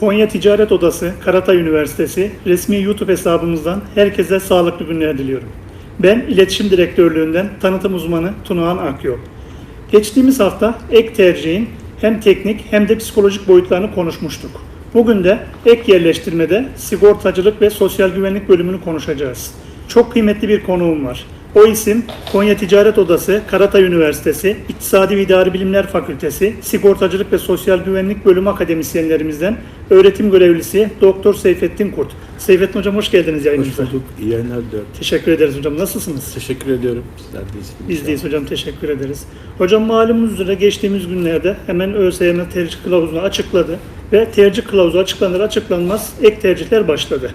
Konya Ticaret Odası, Karatay Üniversitesi resmi YouTube hesabımızdan herkese sağlıklı günler diliyorum. Ben İletişim Direktörlüğünden tanıtım uzmanı Tunağan Akyol. Geçtiğimiz hafta ek tercihin hem teknik hem de psikolojik boyutlarını konuşmuştuk. Bugün de ek yerleştirmede sigortacılık ve sosyal güvenlik bölümünü konuşacağız. Çok kıymetli bir konuğum var. O isim Konya Ticaret Odası, Karatay Üniversitesi, İktisadi ve İdari Bilimler Fakültesi, Sigortacılık ve Sosyal Güvenlik Bölümü akademisyenlerimizden öğretim görevlisi Doktor Seyfettin Kurt. Seyfettin Hocam hoş geldiniz Hoş yayınımıza. bulduk. İyi yayınlar diliyorum. Teşekkür ederiz hocam. Nasılsınız? Teşekkür ediyorum. Sizler de iyisiniz. Biz deyiz hocam. Teşekkür ederiz. Hocam malumunuz üzere geçtiğimiz günlerde hemen ÖSYM tercih kılavuzunu açıkladı ve tercih kılavuzu açıklanır açıklanmaz ek tercihler başladı.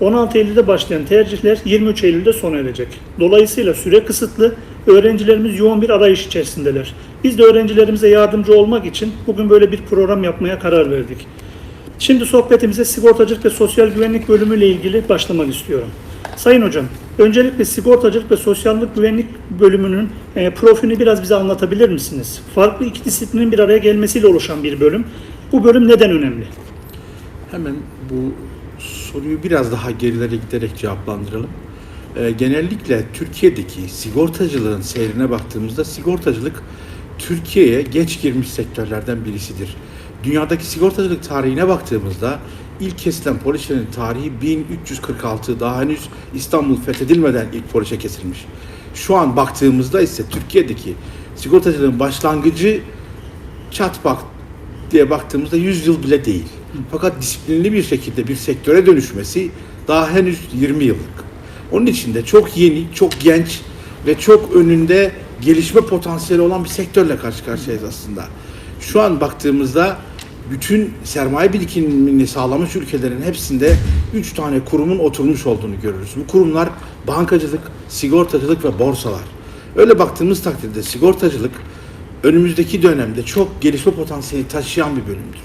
16 Eylül'de başlayan tercihler 23 Eylül'de sona erecek. Dolayısıyla süre kısıtlı, öğrencilerimiz yoğun bir arayış içerisindeler. Biz de öğrencilerimize yardımcı olmak için bugün böyle bir program yapmaya karar verdik. Şimdi sohbetimize sigortacılık ve sosyal güvenlik bölümü ile ilgili başlamak istiyorum. Sayın hocam, öncelikle sigortacılık ve sosyallik güvenlik bölümünün e, profilini biraz bize anlatabilir misiniz? Farklı iki disiplinin bir araya gelmesiyle oluşan bir bölüm. Bu bölüm neden önemli? Hemen bu soruyu biraz daha gerilere giderek cevaplandıralım. Ee, genellikle Türkiye'deki sigortacılığın seyrine baktığımızda sigortacılık Türkiye'ye geç girmiş sektörlerden birisidir. Dünyadaki sigortacılık tarihine baktığımızda ilk kesilen poliçenin tarihi 1346 daha henüz İstanbul fethedilmeden ilk poliçe kesilmiş. Şu an baktığımızda ise Türkiye'deki sigortacılığın başlangıcı çat bak diye baktığımızda 100 yıl bile değil. Fakat disiplinli bir şekilde bir sektöre dönüşmesi daha henüz 20 yıllık. Onun için de çok yeni, çok genç ve çok önünde gelişme potansiyeli olan bir sektörle karşı karşıyayız aslında. Şu an baktığımızda bütün sermaye birikimini sağlamış ülkelerin hepsinde 3 tane kurumun oturmuş olduğunu görürüz. Bu kurumlar bankacılık, sigortacılık ve borsalar. Öyle baktığımız takdirde sigortacılık önümüzdeki dönemde çok gelişme potansiyeli taşıyan bir bölümdür.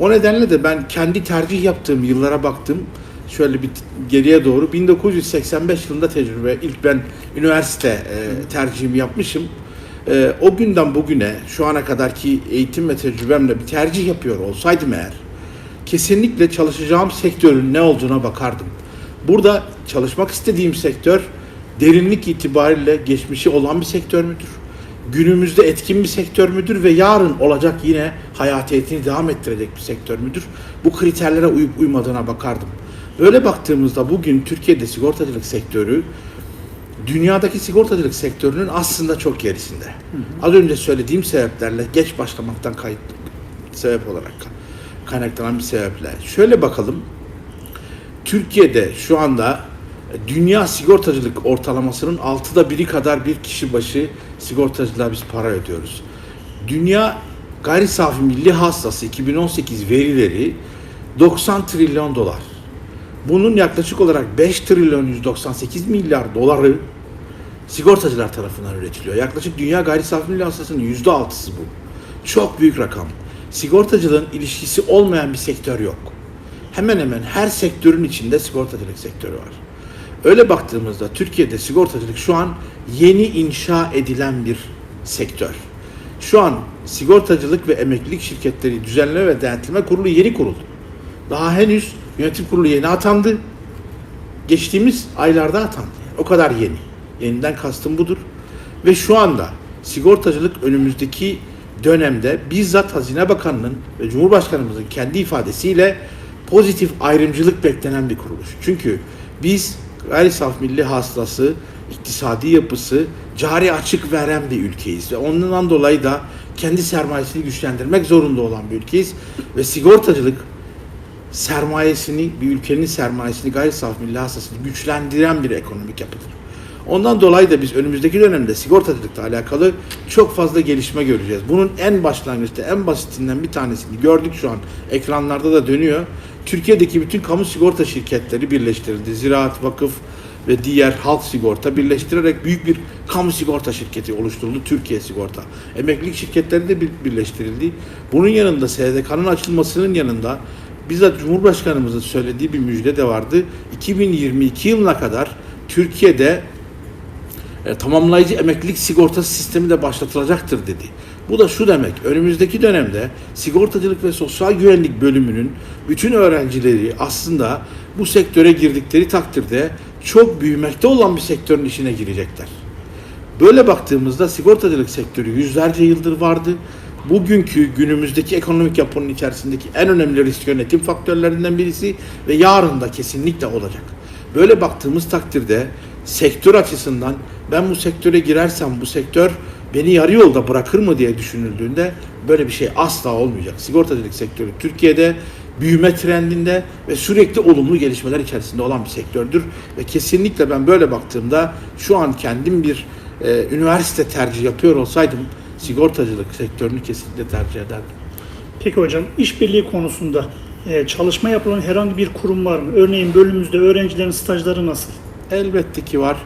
O nedenle de ben kendi tercih yaptığım yıllara baktım. Şöyle bir geriye doğru 1985 yılında tecrübe. İlk ben üniversite e, tercihimi yapmışım. E, o günden bugüne şu ana kadarki eğitim ve tecrübemle bir tercih yapıyor olsaydım eğer kesinlikle çalışacağım sektörün ne olduğuna bakardım. Burada çalışmak istediğim sektör derinlik itibariyle geçmişi olan bir sektör müdür? Günümüzde etkin bir sektör müdür ve yarın olacak yine hayatiyetini devam ettirecek bir sektör müdür? Bu kriterlere uyup uymadığına bakardım. Böyle baktığımızda bugün Türkiye'de sigortacılık sektörü dünyadaki sigortacılık sektörünün aslında çok gerisinde. Az önce söylediğim sebeplerle geç başlamaktan kayıt sebep olarak kaynaklanan bir sebeple. Şöyle bakalım. Türkiye'de şu anda dünya sigortacılık ortalamasının altıda biri kadar bir kişi başı sigortacılığa biz para ödüyoruz. Dünya gayri safi milli hastası 2018 verileri 90 trilyon dolar. Bunun yaklaşık olarak 5 trilyon 198 milyar doları sigortacılar tarafından üretiliyor. Yaklaşık dünya gayri safi milli hasılasının yüzde altısı bu. Çok büyük rakam. Sigortacılığın ilişkisi olmayan bir sektör yok. Hemen hemen her sektörün içinde sigortacılık sektörü var. Öyle baktığımızda Türkiye'de sigortacılık şu an yeni inşa edilen bir sektör. Şu an sigortacılık ve emeklilik şirketleri düzenleme ve denetleme kurulu yeni kuruldu. Daha henüz yönetim kurulu yeni atandı. Geçtiğimiz aylarda atandı. O kadar yeni. Yeniden kastım budur. Ve şu anda sigortacılık önümüzdeki dönemde bizzat Hazine Bakanı'nın ve Cumhurbaşkanımızın kendi ifadesiyle pozitif ayrımcılık beklenen bir kuruluş. Çünkü biz gayri saf milli hasılası, iktisadi yapısı, cari açık veren bir ülkeyiz ve ondan dolayı da kendi sermayesini güçlendirmek zorunda olan bir ülkeyiz ve sigortacılık sermayesini, bir ülkenin sermayesini gayri saf milli hasılasını güçlendiren bir ekonomik yapıdır. Ondan dolayı da biz önümüzdeki dönemde sigortacılıkla alakalı çok fazla gelişme göreceğiz. Bunun en başlangıçta, en basitinden bir tanesini gördük şu an. Ekranlarda da dönüyor. Türkiye'deki bütün kamu sigorta şirketleri birleştirildi. Ziraat, vakıf ve diğer halk sigorta birleştirerek büyük bir kamu sigorta şirketi oluşturuldu. Türkiye Sigorta. Emeklilik şirketleri de bir- birleştirildi. Bunun yanında SDK'nın açılmasının yanında bizzat Cumhurbaşkanımızın söylediği bir müjde de vardı. 2022 yılına kadar Türkiye'de e, tamamlayıcı emeklilik sigortası sistemi de başlatılacaktır dedi. Bu da şu demek, önümüzdeki dönemde sigortacılık ve sosyal güvenlik bölümünün bütün öğrencileri aslında bu sektöre girdikleri takdirde çok büyümekte olan bir sektörün içine girecekler. Böyle baktığımızda sigortacılık sektörü yüzlerce yıldır vardı. Bugünkü günümüzdeki ekonomik yapının içerisindeki en önemli risk yönetim faktörlerinden birisi ve yarın da kesinlikle olacak. Böyle baktığımız takdirde sektör açısından ben bu sektöre girersem bu sektör beni yarı yolda bırakır mı diye düşünüldüğünde böyle bir şey asla olmayacak. Sigortacılık sektörü Türkiye'de büyüme trendinde ve sürekli olumlu gelişmeler içerisinde olan bir sektördür. Ve kesinlikle ben böyle baktığımda şu an kendim bir e, üniversite tercih yapıyor olsaydım sigortacılık sektörünü kesinlikle tercih ederdim. Peki hocam işbirliği konusunda e, çalışma yapılan herhangi bir kurum var mı? Örneğin bölümümüzde öğrencilerin stajları nasıl? Elbette ki var.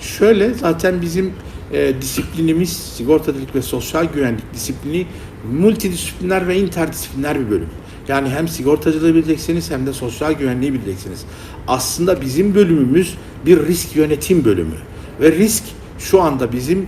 Şöyle zaten bizim e, disiplinimiz sigortacılık ve sosyal güvenlik disiplini multidisipliner ve interdisipliner bir bölüm. Yani hem sigortacılığı bileceksiniz hem de sosyal güvenliği bileceksiniz. Aslında bizim bölümümüz bir risk yönetim bölümü. Ve risk şu anda bizim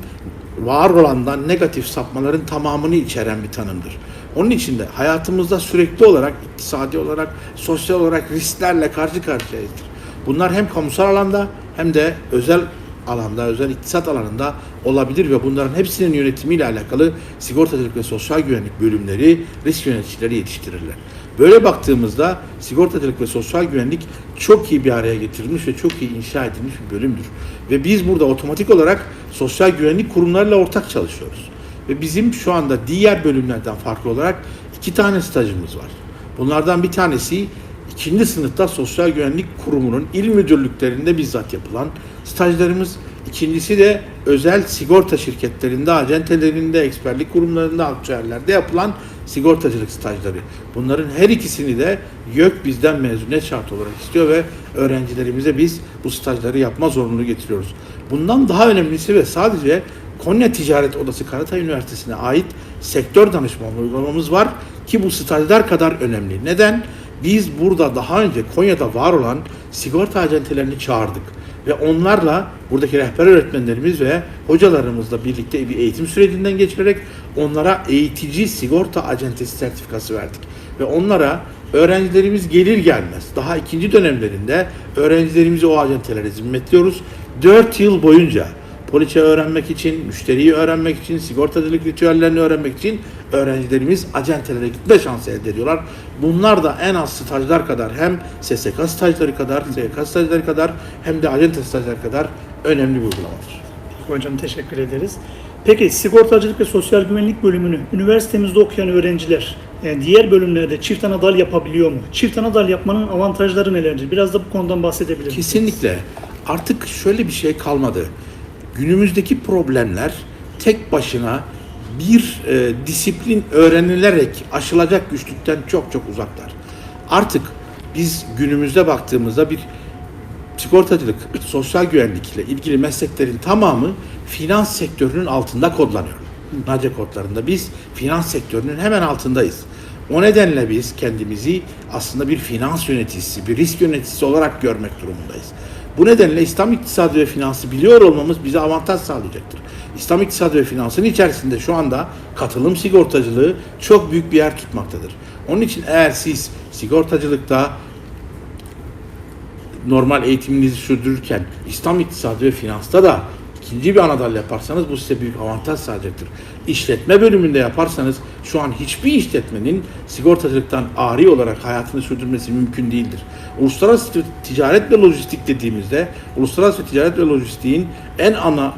var olandan negatif sapmaların tamamını içeren bir tanımdır. Onun için de hayatımızda sürekli olarak, iktisadi olarak, sosyal olarak risklerle karşı karşıyayızdır. Bunlar hem kamusal alanda hem de özel alanda, özel iktisat alanında olabilir ve bunların hepsinin yönetimiyle alakalı sigortacılık ve sosyal güvenlik bölümleri risk yöneticileri yetiştirirler. Böyle baktığımızda sigortacılık ve sosyal güvenlik çok iyi bir araya getirilmiş ve çok iyi inşa edilmiş bir bölümdür. Ve biz burada otomatik olarak sosyal güvenlik kurumlarıyla ortak çalışıyoruz. Ve bizim şu anda diğer bölümlerden farklı olarak iki tane stajımız var. Bunlardan bir tanesi ikinci sınıfta Sosyal Güvenlik Kurumu'nun il müdürlüklerinde bizzat yapılan stajlarımız. İkincisi de özel sigorta şirketlerinde, acentelerinde, eksperlik kurumlarında, aktüerlerde yapılan sigortacılık stajları. Bunların her ikisini de YÖK bizden mezuniyet şartı olarak istiyor ve öğrencilerimize biz bu stajları yapma zorunluluğu getiriyoruz. Bundan daha önemlisi ve sadece Konya Ticaret Odası Karatay Üniversitesi'ne ait sektör danışmanlığı uygulamamız var ki bu stajlar kadar önemli. Neden? Biz burada daha önce Konya'da var olan sigorta acentelerini çağırdık ve onlarla buradaki rehber öğretmenlerimiz ve hocalarımızla birlikte bir eğitim sürecinden geçirerek onlara eğitici sigorta acentesi sertifikası verdik ve onlara öğrencilerimiz gelir gelmez daha ikinci dönemlerinde öğrencilerimizi o acentelere zimmetliyoruz. 4 yıl boyunca poliçe öğrenmek için, müşteriyi öğrenmek için, sigortacılık ritüellerini öğrenmek için öğrencilerimiz acentelere gitme şansı elde ediyorlar. Bunlar da en az stajlar kadar hem SSK stajları kadar, SGK stajları kadar hem de acente stajları kadar önemli bir uygulamadır. Hocam teşekkür ederiz. Peki sigortacılık ve sosyal güvenlik bölümünü üniversitemizde okuyan öğrenciler yani diğer bölümlerde çift ana dal yapabiliyor mu? Çift ana dal yapmanın avantajları nelerdir? Biraz da bu konudan bahsedebilir misiniz? Kesinlikle. Artık şöyle bir şey kalmadı. Günümüzdeki problemler tek başına bir e, disiplin öğrenilerek aşılacak güçlükten çok çok uzaklar. Artık biz günümüzde baktığımızda bir sigortacılık, sosyal güvenlikle ilgili mesleklerin tamamı finans sektörünün altında kodlanıyor. NACE kodlarında biz finans sektörünün hemen altındayız. O nedenle biz kendimizi aslında bir finans yöneticisi, bir risk yöneticisi olarak görmek durumundayız. Bu nedenle İslam iktisadı ve finansı biliyor olmamız bize avantaj sağlayacaktır. İslam iktisadı ve finansının içerisinde şu anda katılım sigortacılığı çok büyük bir yer tutmaktadır. Onun için eğer siz sigortacılıkta normal eğitiminizi sürdürürken İslam iktisadı ve finansta da ikinci bir anadal yaparsanız bu size büyük avantaj sağlayacaktır. İşletme bölümünde yaparsanız şu an hiçbir işletmenin sigortacılıktan ari olarak hayatını sürdürmesi mümkün değildir. Uluslararası ticaret ve lojistik dediğimizde uluslararası ticaret ve lojistiğin en ana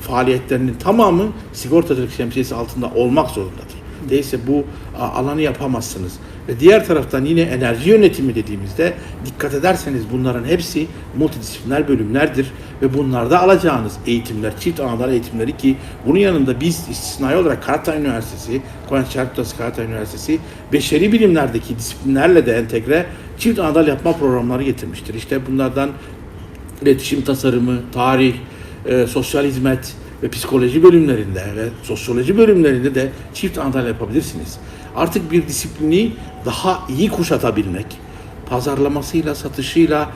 faaliyetlerinin tamamı sigortacılık şemsiyesi altında olmak zorundadır. Değilse bu alanı yapamazsınız. Ve diğer taraftan yine enerji yönetimi dediğimizde dikkat ederseniz bunların hepsi multidisipliner bölümlerdir ve bunlarda alacağınız eğitimler, çift anadal eğitimleri ki bunun yanında biz istisnai olarak Karatay Üniversitesi, Konya Odası Karatay Üniversitesi beşeri bilimlerdeki disiplinlerle de entegre çift anadal yapma programları getirmiştir. İşte bunlardan iletişim tasarımı, tarih, e, sosyal hizmet ve psikoloji bölümlerinde ve sosyoloji bölümlerinde de çift anadal yapabilirsiniz. Artık bir disiplini daha iyi kuşatabilmek, pazarlamasıyla, satışıyla,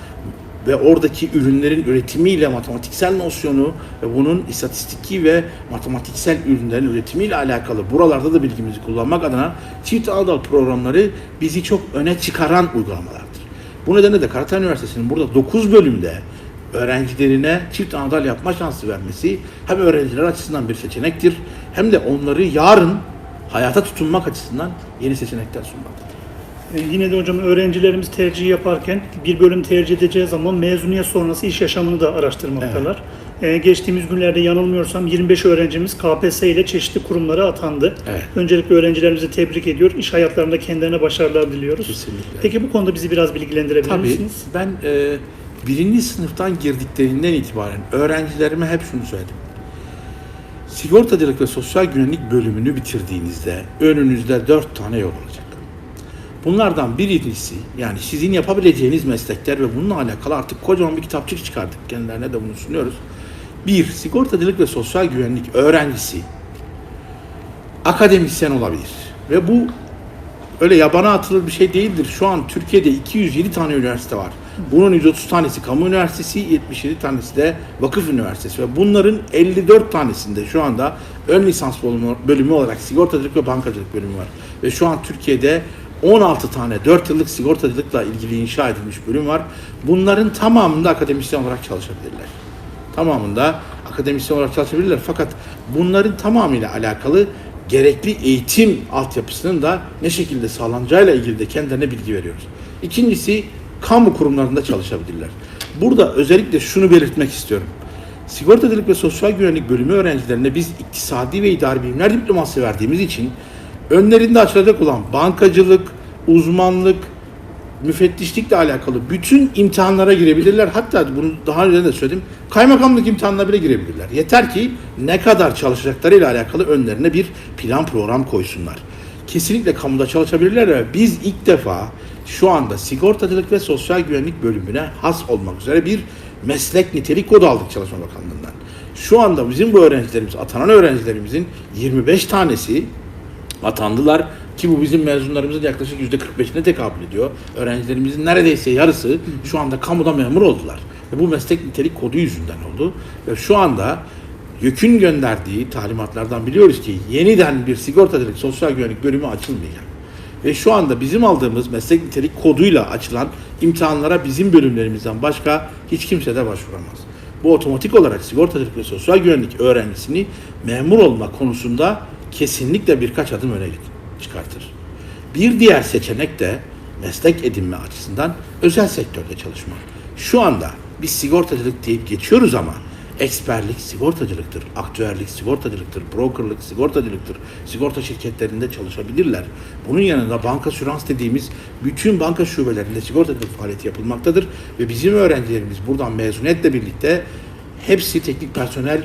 ve oradaki ürünlerin üretimiyle matematiksel nosyonu ve bunun istatistiki ve matematiksel ürünlerin üretimiyle alakalı buralarda da bilgimizi kullanmak adına çift ağdal programları bizi çok öne çıkaran uygulamalardır. Bu nedenle de Karatay Üniversitesi'nin burada 9 bölümde öğrencilerine çift anadal yapma şansı vermesi hem öğrenciler açısından bir seçenektir hem de onları yarın hayata tutunmak açısından yeni seçenekler sunmaktadır. E, Yine de hocam öğrencilerimiz tercih yaparken bir bölüm tercih edeceği zaman mezuniyet sonrası iş yaşamını da araştırmaktalar. E, geçtiğimiz günlerde yanılmıyorsam 25 öğrencimiz KPSS ile çeşitli kurumlara atandı. Evet. Öncelikle öğrencilerimizi tebrik ediyor. İş hayatlarında kendilerine başarılar diliyoruz. Kesinlikle. Peki bu konuda bizi biraz bilgilendirebilir Tabii misiniz? ben e, birinci sınıftan girdiklerinden itibaren öğrencilerime hep şunu söyledim. Sigortacılık ve sosyal güvenlik bölümünü bitirdiğinizde önünüzde dört tane yol olacak. Bunlardan birincisi yani sizin yapabileceğiniz meslekler ve bununla alakalı artık kocaman bir kitapçık çıkardık. Kendilerine de bunu sunuyoruz. Bir, sigortacılık ve sosyal güvenlik öğrencisi akademisyen olabilir. Ve bu öyle yabana atılır bir şey değildir. Şu an Türkiye'de 207 tane üniversite var. Bunun 130 tanesi kamu üniversitesi, 77 tanesi de vakıf üniversitesi ve bunların 54 tanesinde şu anda ön lisans bölümü, olarak sigortacılık ve bankacılık bölümü var. Ve şu an Türkiye'de 16 tane 4 yıllık sigortacılıkla ilgili inşa edilmiş bölüm var. Bunların tamamında akademisyen olarak çalışabilirler tamamında akademisyen olarak çalışabilirler. Fakat bunların tamamıyla alakalı gerekli eğitim altyapısının da ne şekilde sağlanacağıyla ilgili de kendilerine bilgi veriyoruz. İkincisi kamu kurumlarında çalışabilirler. Burada özellikle şunu belirtmek istiyorum. Sigortacılık ve Sosyal Güvenlik bölümü öğrencilerine biz iktisadi ve idari bilimler diploması verdiğimiz için önlerinde açılacak olan bankacılık, uzmanlık, müfettişlikle alakalı bütün imtihanlara girebilirler. Hatta bunu daha önce de söyledim. Kaymakamlık imtihanına bile girebilirler. Yeter ki ne kadar çalışacaklarıyla alakalı önlerine bir plan program koysunlar. Kesinlikle kamuda çalışabilirler ve biz ilk defa şu anda sigortacılık ve sosyal güvenlik bölümüne has olmak üzere bir meslek nitelik kodu aldık Çalışma Bakanlığı'ndan. Şu anda bizim bu öğrencilerimiz, atanan öğrencilerimizin 25 tanesi atandılar ki bu bizim mezunlarımızın yaklaşık yüzde 45'ine tekabül ediyor. Öğrencilerimizin neredeyse yarısı şu anda kamuda memur oldular. Ve bu meslek nitelik kodu yüzünden oldu. Ve şu anda YÖK'ün gönderdiği talimatlardan biliyoruz ki yeniden bir sigortacılık sosyal güvenlik bölümü açılmayacak. Ve şu anda bizim aldığımız meslek nitelik koduyla açılan imtihanlara bizim bölümlerimizden başka hiç kimse de başvuramaz. Bu otomatik olarak sigortacılık ve sosyal güvenlik öğrencisini memur olma konusunda kesinlikle birkaç adım öne çıkartır. Bir diğer seçenek de meslek edinme açısından özel sektörde çalışmak. Şu anda biz sigortacılık deyip geçiyoruz ama eksperlik sigortacılıktır, aktüerlik sigortacılıktır, brokerlık sigortacılıktır. Sigorta şirketlerinde çalışabilirler. Bunun yanında banka sürans dediğimiz bütün banka şubelerinde sigortacılık faaliyeti yapılmaktadır ve bizim öğrencilerimiz buradan mezuniyetle birlikte hepsi teknik personel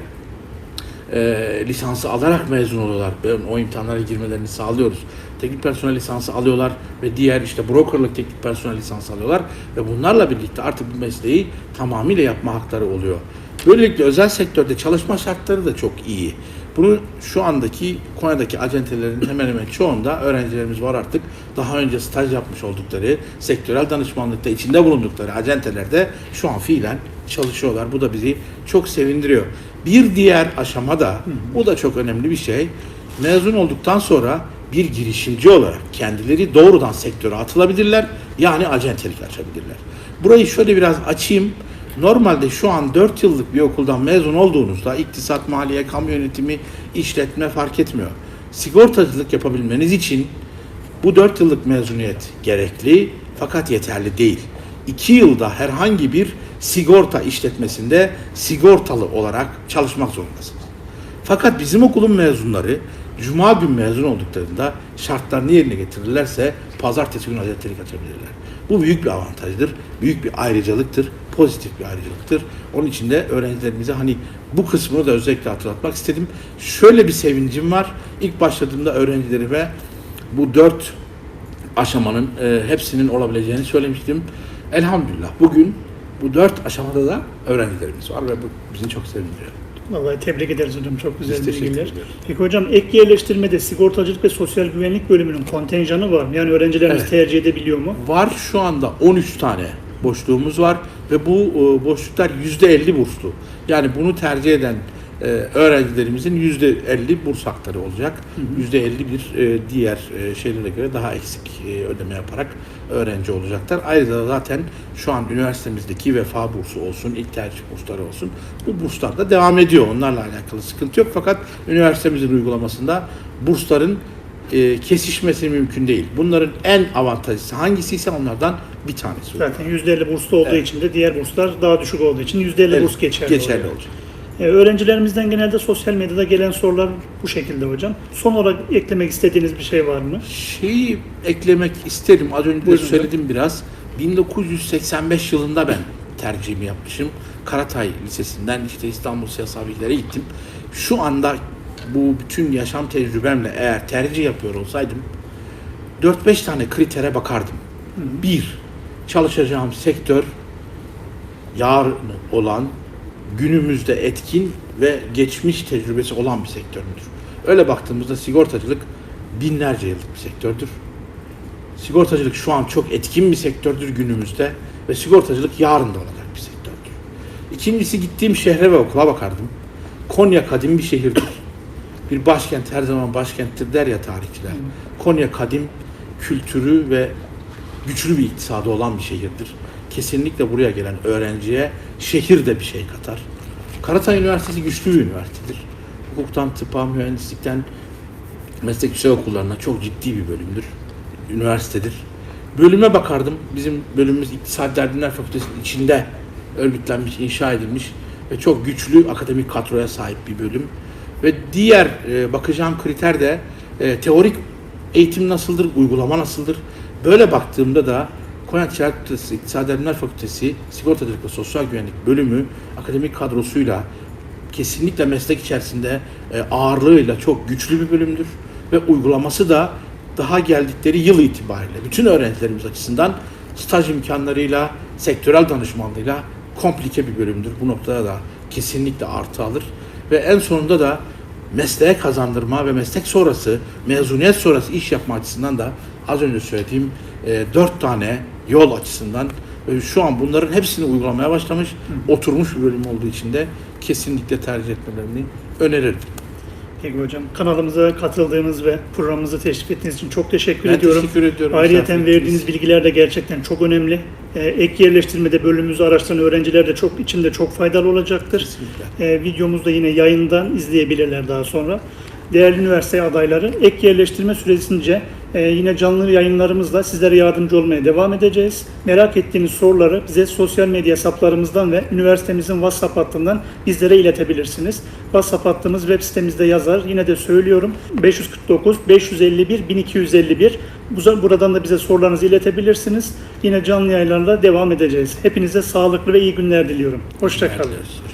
e, lisansı alarak mezun oluyorlar. Ben o imtihanlara girmelerini sağlıyoruz. Teknik personel lisansı alıyorlar ve diğer işte brokerlık teknik personel lisansı alıyorlar ve bunlarla birlikte artık bu mesleği tamamıyla yapma hakları oluyor. Böylelikle özel sektörde çalışma şartları da çok iyi. Bunu şu andaki Konya'daki acentelerin hemen hemen çoğunda öğrencilerimiz var artık. Daha önce staj yapmış oldukları, sektörel danışmanlıkta içinde bulundukları acentelerde şu an fiilen çalışıyorlar. Bu da bizi çok sevindiriyor. Bir diğer aşama da, bu da çok önemli bir şey. Mezun olduktan sonra bir girişimci olarak kendileri doğrudan sektöre atılabilirler. Yani acentelik açabilirler. Burayı şöyle biraz açayım. Normalde şu an 4 yıllık bir okuldan mezun olduğunuzda iktisat, maliye, kamu yönetimi, işletme fark etmiyor. Sigortacılık yapabilmeniz için bu 4 yıllık mezuniyet gerekli fakat yeterli değil. 2 yılda herhangi bir sigorta işletmesinde sigortalı olarak çalışmak zorundasınız. Fakat bizim okulun mezunları Cuma gün mezun olduklarında şartlarını yerine getirirlerse pazartesi günü acentelik açabilirler. Bu büyük bir avantajdır, büyük bir ayrıcalıktır, pozitif bir ayrıcalıktır. Onun için de öğrencilerimize hani bu kısmını da özellikle hatırlatmak istedim. Şöyle bir sevincim var. İlk başladığımda öğrencilerime bu dört aşamanın e, hepsinin olabileceğini söylemiştim. Elhamdülillah bugün bu dört aşamada da öğrencilerimiz var ve bu bizi çok sevindiriyor. Vallahi tebrik ederiz hocam. Çok güzel Biz bilgiler. Peki hocam ek yerleştirmede sigortacılık ve sosyal güvenlik bölümünün kontenjanı var mı? Yani öğrencilerimiz Evet. tercih edebiliyor mu? Var şu anda 13 tane boşluğumuz var ve bu e, boşluklar %50 burslu. Yani bunu tercih eden e, öğrencilerimizin %50 burs hakları olacak. %50 bir e, diğer e, şeylere göre daha eksik e, ödeme yaparak öğrenci olacaklar. Ayrıca zaten şu an üniversitemizdeki vefa bursu olsun, ilk tercih bursları olsun bu burslar da devam ediyor. Onlarla alakalı sıkıntı yok fakat üniversitemizin uygulamasında bursların e, kesişmesi mümkün değil. Bunların en avantajlısı hangisi ise onlardan bir tanesi. Zaten %50 burslu olduğu Evet. için de diğer burslar daha düşük olduğu için %50 Evet, burs geçerli, geçerli oluyor. olacak. Ee, öğrencilerimizden genelde sosyal medyada gelen sorular bu şekilde hocam. Son olarak eklemek istediğiniz bir şey var mı? Şeyi eklemek isterim. Az önce de Buyurun söyledim biraz. 1985 yılında ben tercihimi yapmışım. Karatay Lisesi'nden işte İstanbul Siyasal Bilgilere gittim. Şu anda bu bütün yaşam tecrübemle eğer tercih yapıyor olsaydım 4-5 tane kritere bakardım. Bir, çalışacağım sektör yarın olan, günümüzde etkin ve geçmiş tecrübesi olan bir sektör müdür? Öyle baktığımızda sigortacılık binlerce yıllık bir sektördür. Sigortacılık şu an çok etkin bir sektördür günümüzde ve sigortacılık yarın da olacak bir sektördür. İkincisi gittiğim şehre ve okula bakardım. Konya kadim bir şehirdir. Bir başkent her zaman başkenttir der ya tarihçiler. Konya kadim kültürü ve güçlü bir iktisadı olan bir şehirdir. Kesinlikle buraya gelen öğrenciye şehir de bir şey katar. Karatay Üniversitesi güçlü bir üniversitedir. Hukuktan, tıpa, mühendislikten meslek yüksek okullarına çok ciddi bir bölümdür. Üniversitedir. Bölüme bakardım. Bizim bölümümüz İktisadi Derdinler Fakültesi'nin içinde örgütlenmiş, inşa edilmiş ve çok güçlü akademik kadroya sahip bir bölüm. Ve diğer e, bakacağım kriter de e, teorik eğitim nasıldır, uygulama nasıldır? Böyle baktığımda da Konya Ticaret Fakültesi, İktisadi Bilimler Fakültesi, Sigortacılık ve Sosyal Güvenlik bölümü akademik kadrosuyla kesinlikle meslek içerisinde e, ağırlığıyla çok güçlü bir bölümdür ve uygulaması da daha geldikleri yıl itibariyle bütün öğrencilerimiz açısından staj imkanlarıyla, sektörel danışmanlığıyla komplike bir bölümdür. Bu noktada da kesinlikle artı alır ve en sonunda da mesleğe kazandırma ve meslek sonrası, mezuniyet sonrası iş yapma açısından da az önce söylediğim e, dört tane yol açısından e, şu an bunların hepsini uygulamaya başlamış, oturmuş bir bölüm olduğu için de kesinlikle tercih etmelerini öneririm. Peki hocam kanalımıza katıldığınız ve programımızı teşvik ettiğiniz için çok teşekkür Ben ediyorum. teşekkür ediyorum. Ayrıca verdiğiniz bilgiler de gerçekten çok önemli. Ee, ek yerleştirmede bölümümüzü araştıran öğrenciler de çok içinde çok faydalı olacaktır. Kesinlikle. Ee, videomuzu da yine yayından izleyebilirler daha sonra. Değerli üniversite adayları ek yerleştirme süresince e, yine canlı yayınlarımızla sizlere yardımcı olmaya devam edeceğiz. Merak ettiğiniz soruları bize sosyal medya hesaplarımızdan ve üniversitemizin WhatsApp hattından bizlere iletebilirsiniz. WhatsApp hattımız web sitemizde yazar. Yine de söylüyorum 549 551 1251. Bu- Buradan da bize sorularınızı iletebilirsiniz. Yine canlı yayınlarla devam edeceğiz. Hepinize sağlıklı ve iyi günler diliyorum. Hoşçakalın. Hoşçakalın.